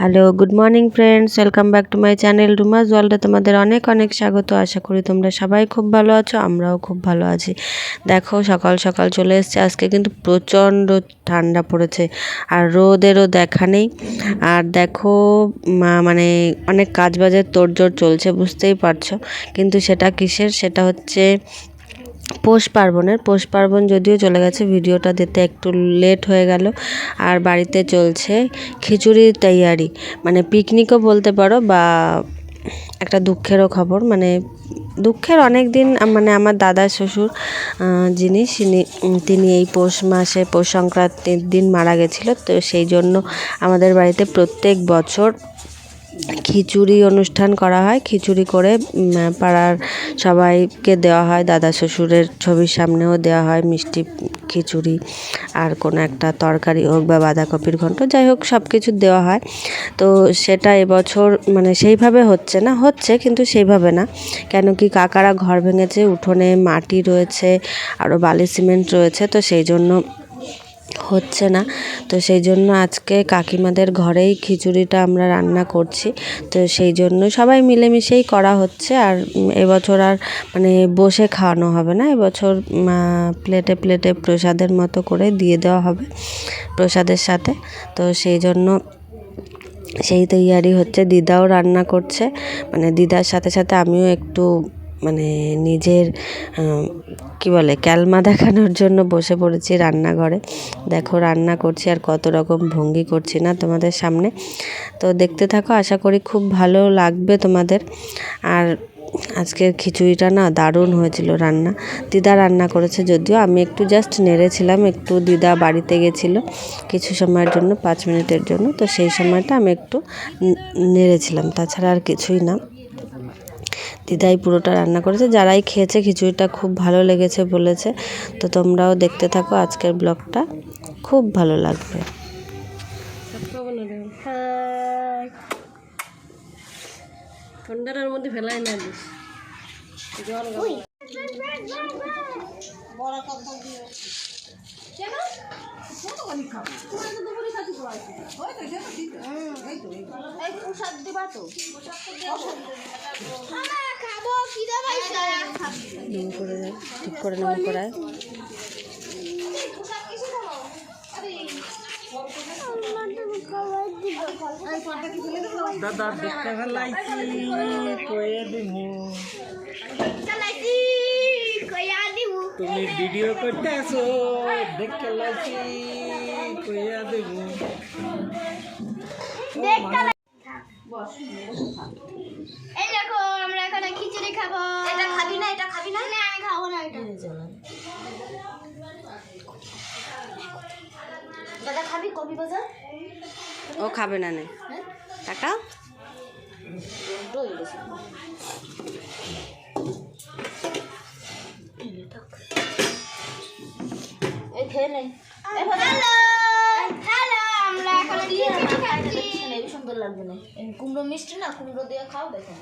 Hello good morning friends welcome back to my channel Rumas ওয়ার্ল্ডে তোমাদের অনেক অনেক স্বাগত। আশা করি তোমরা সবাই খুব ভালো আছো, আমরাও খুব ভালো আছি। দেখো, সকাল সকাল চলে এসছে। আজকে কিন্তু প্রচণ্ড ঠান্ডা পড়েছে আর রোদেরও দেখা নেই। আর দেখো মানে অনেক কাজ বাজের তোড়জোড় চলছে, বুঝতেই পারছ। কিন্তু সেটা কিসের? সেটা হচ্ছে পৌষ পার্বণের, পৌষ পার্বণ যদিও চলে গেছে, ভিডিওটা দিতে একটু লেট হয়ে গেল। আর বাড়িতে চলছে খিচুড়ির তৈয়ারি। মানে পিকনিকও বলতে পারো বা একটা দুঃখেরও খবর। মানে দুঃখের অনেক দিন মানে আমার দাদা শ্বশুর যিনি তিনি এই পৌষ মাসে, পৌষ সংক্রান্তির দিন মারা গেছিল। তো সেই জন্য আমাদের বাড়িতে প্রত্যেক বছর খিচুড়ি অনুষ্ঠান করা হয়। খিচুড়ি করে পাড়ার সবাইকে দেওয়া হয়। দাদা শ্বশুরের ছবির সামনেও দেওয়া হয় মিষ্টি খিচুড়ি আর কোনো একটা তরকারি হোক বা বাঁধাকপির ঘন্ট, যাই হোক সব কিছু দেওয়া হয়। তো সেটা এবছর মানে সেইভাবে হচ্ছে না, হচ্ছে কিন্তু সেইভাবে না। কেন কি কাকারা ঘর ভেঙেছে, উঠোনে মাটি রয়েছে আরও বালি সিমেন্ট রয়েছে, তো সেই জন্য হচ্ছে না। তো সেই জন্য আজকে কাকিমাদের ঘরেই খিচুড়িটা আমরা রান্না করছি। তো সেই জন্য সবাই মিলেমিশেই করা হচ্ছে আর এবছর আর মানে বসে খাওয়ানো হবে না। এবছর প্লেটে প্লেটে প্রসাদের মতো করে দিয়ে দেওয়া হবে প্রসাদের সাথে। তো সেই জন্য সেই তৈয়ারি হচ্ছে। দিদাও রান্না করছে। মানে দিদার সাথে সাথে আমিও একটু মানে নিজের কি বলে, ক্যালমা দেখানোর জন্য বসে পড়েছি রান্নাঘরে। দেখো, রান্না করছি আর কত রকম ভঙ্গি করছি না তোমাদের সামনে। তো দেখতে থাকো, আশা করি খুব ভালো লাগবে তোমাদের। আর আজকের খিচুড়িটা না দারুণ হয়েছিল রান্না। দিদা রান্না করেছে যদিও, আমি একটু জাস্ট নেড়েছিলাম, একটু দিদা বাড়িতে গেছিল কিছু সময়ের জন্য, পাঁচ মিনিটের জন্য। তো সেই সময়টা আমি একটু নেড়েছিলাম, তাছাড়া আর কিছুই না। দিদাই পুরোটা রান্না করেছে। যারাই খেয়েছে খিচুড়িটা খুব ভালো লেগেছে বলেছে। তো তোমরাও দেখতে থাকো আজকের ব্লগটা। খুব ভালো লাগবে। ঠান্ডার মধ্যে ফেলাই না দিস। নুন করে দেয় ঠিক করে নুন করায় দাদা দেখতে ফেলাইছি কয়ে দিমু। তুমি ভিডিও করতে আসো দেখতে লাইছি কইয়া দেবো এই দেখো এখানে খিচুড়ি খাব এটা খাবি না এটা খাবি না না আমি খাব না এটা দাদা খাবি কবি বাজার ও খাবে না নে টাকা খেয়ে নেই সুন্দর লাগবে না কুমড়ো মিষ্টি না কুমড়ো দিয়ে খাও দেখো